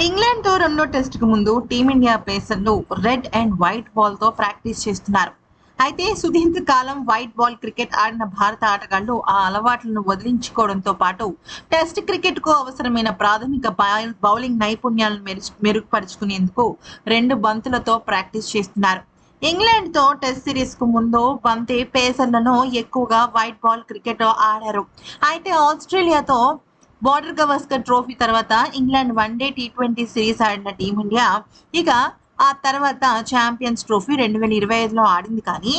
ఇంగ్లాండ్తో రెండో టెస్ట్కు ముందు టీమిండియా పేసర్లు రెడ్ అండ్ వైట్ బాల్తో ప్రాక్టీస్ చేస్తున్నారు. అయితే సుదీర్ఘ కాలం వైట్ బాల్ క్రికెట్ ఆడిన భారత ఆటగాళ్ళు ఆ అలవాట్లను వదిలించుకోవడంతో పాటు టెస్ట్ క్రికెట్కు అవసరమైన ప్రాథమిక బౌలింగ్ నైపుణ్యాలను మెరుగుపరుచుకునేందుకు రెండు బంతులతో ప్రాక్టీస్ చేస్తున్నారు. ఇంగ్లాండ్తో టెస్ట్ సిరీస్కు ముందు బంతి పేసర్లను ఎక్కువగా వైట్ బాల్ క్రికెట్ ఆడారు. అయితే ఆస్ట్రేలియాతో బార్డర్ గవస్కర్ ట్రోఫీ తర్వాత England one day T twenty series ఆడిన టీమిండియా ఇక ఆ తర్వాత ఛాంపియన్స్ ట్రోఫీ రెండు వేల ఇరవై ఐదులో ఆడింది కానీ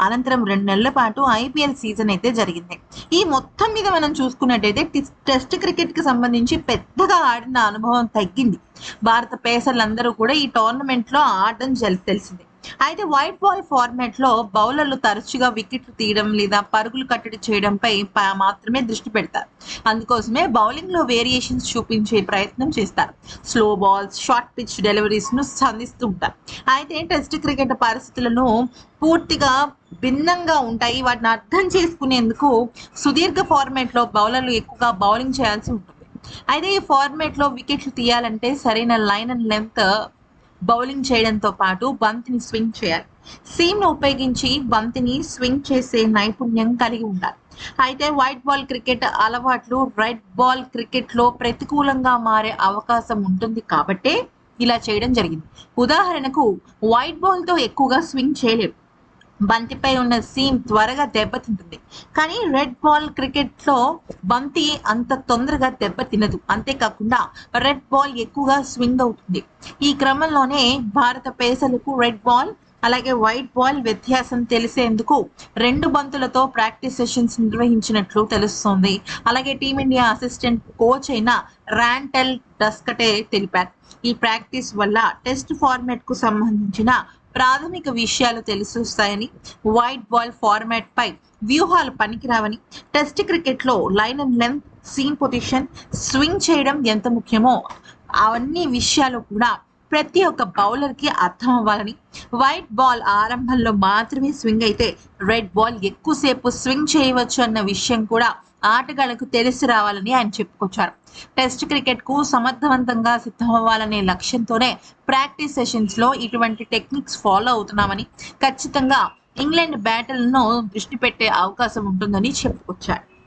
అనంతరం రెండు నెలల పాటు ఐపీఎల్ సీజన్ అయితే జరిగింది. ఈ మొత్తం మీద మనం చూసుకున్నట్టయితే టెస్ట్ క్రికెట్కి సంబంధించి పెద్దగా ఆడిన అనుభవం తగ్గింది. భారత పేసర్లందరూ కూడా ఈ టోర్నమెంట్లో ఆడడం తెలిసింది. అయితే వైట్ బాల్ ఫార్మాట్లో బౌలర్లు తరచుగా వికెట్లు తీయడం లేదా పరుగులు కట్టడి చేయడంపై మాత్రమే దృష్టి పెడతారు. అందుకోసమే బౌలింగ్లో వేరియేషన్స్ చూపించే ప్రయత్నం చేస్తారు. స్లో బాల్స్ షార్ట్ పిచ్ డెలివరీస్ను సంధిస్తూ ఉంటారు. అయితే టెస్ట్ క్రికెట్ పరిస్థితులను పూర్తిగా భిన్నంగా ఉంటాయి. వాటిని అర్థం చేసుకునేందుకు సుదీర్ఘ ఫార్మాట్లో బౌలర్లు ఎక్కువగా బౌలింగ్ చేయాల్సి ఉంటుంది. అయితే ఈ ఫార్మాట్లో వికెట్లు తీయాలంటే సరైన లైన్ అండ్ లెంత్ బౌలింగ్ చేయడంతో పాటు బంతిని స్వింగ్ చేయాలి. సీమ్ను ఉపయోగించి బంతిని స్వింగ్ చేసే నైపుణ్యం కలిగి ఉండాలి. అయితే వైట్ బాల్ క్రికెట్ అలవాట్లు రెడ్ బాల్ క్రికెట్లో ప్రతికూలంగా మారే అవకాశం ఉంటుంది కాబట్టే ఇలా చేయడం జరిగింది. ఉదాహరణకు వైట్ బాల్తో ఎక్కువగా స్వింగ్ చేయలేరు బంతిపై ఉన్న సీమ్ త్వరగా దెబ్బతింటుంది. కానీ రెడ్ బాల్ క్రికెట్లో బంతి అంత తొందరగా దెబ్బతినదు. అంతేకాకుండా రెడ్ బాల్ ఎక్కువగా స్వింగ్ అవుతుంది. ఈ క్రమంలోనే భారత పేసలకు రెడ్ బాల్ అలాగే వైట్ బాల్ వ్యత్యాసం తెలిసేందుకు రెండు బంతులతో ప్రాక్టీస్ సెషన్స్ నిర్వహించినట్లు తెలుస్తోంది. అలాగే టీమిండియా అసిస్టెంట్ కోచ్ అయిన ర్యాంటెల్ డస్కటే తెలిపారు. ఈ ప్రాక్టీస్ వల్ల టెస్ట్ ఫార్మాట్కు సంబంధించిన ప్రాథమిక విషయాలు తెలిసొస్తాయని వైట్ బాల్ ఫార్మాట్ పై వ్యూహాలు పనికిరావని టెస్ట్ క్రికెట్లో line and length seam position swing చేయడం ఎంత ముఖ్యమో అవన్నీ విషయాలు కూడా ప్రతి ఒక్క బౌలర్కి అర్థం అవ్వాలని వైట్ బాల్ ఆరంభంలో మాత్రమే స్వింగ్ అయితే రెడ్ బాల్ ఎక్కువసేపు స్వింగ్ చేయవచ్చు అన్న విషయం కూడా ఆటగాళ్ళకు తెలిసి రావాలని ఆయన చెప్పుకొచ్చారు. టెస్ట్ క్రికెట్కు సమర్థవంతంగా సిద్ధమవ్వాలనే లక్ష్యంతోనే ప్రాక్టీస్ సెషన్స్లో ఇటువంటి టెక్నిక్స్ ఫాలో అవుతున్నామని ఖచ్చితంగా ఇంగ్లాండ్ బ్యాటిల్ను దృష్టి పెట్టే అవకాశం ఉంటుందని చెప్పుకొచ్చారు.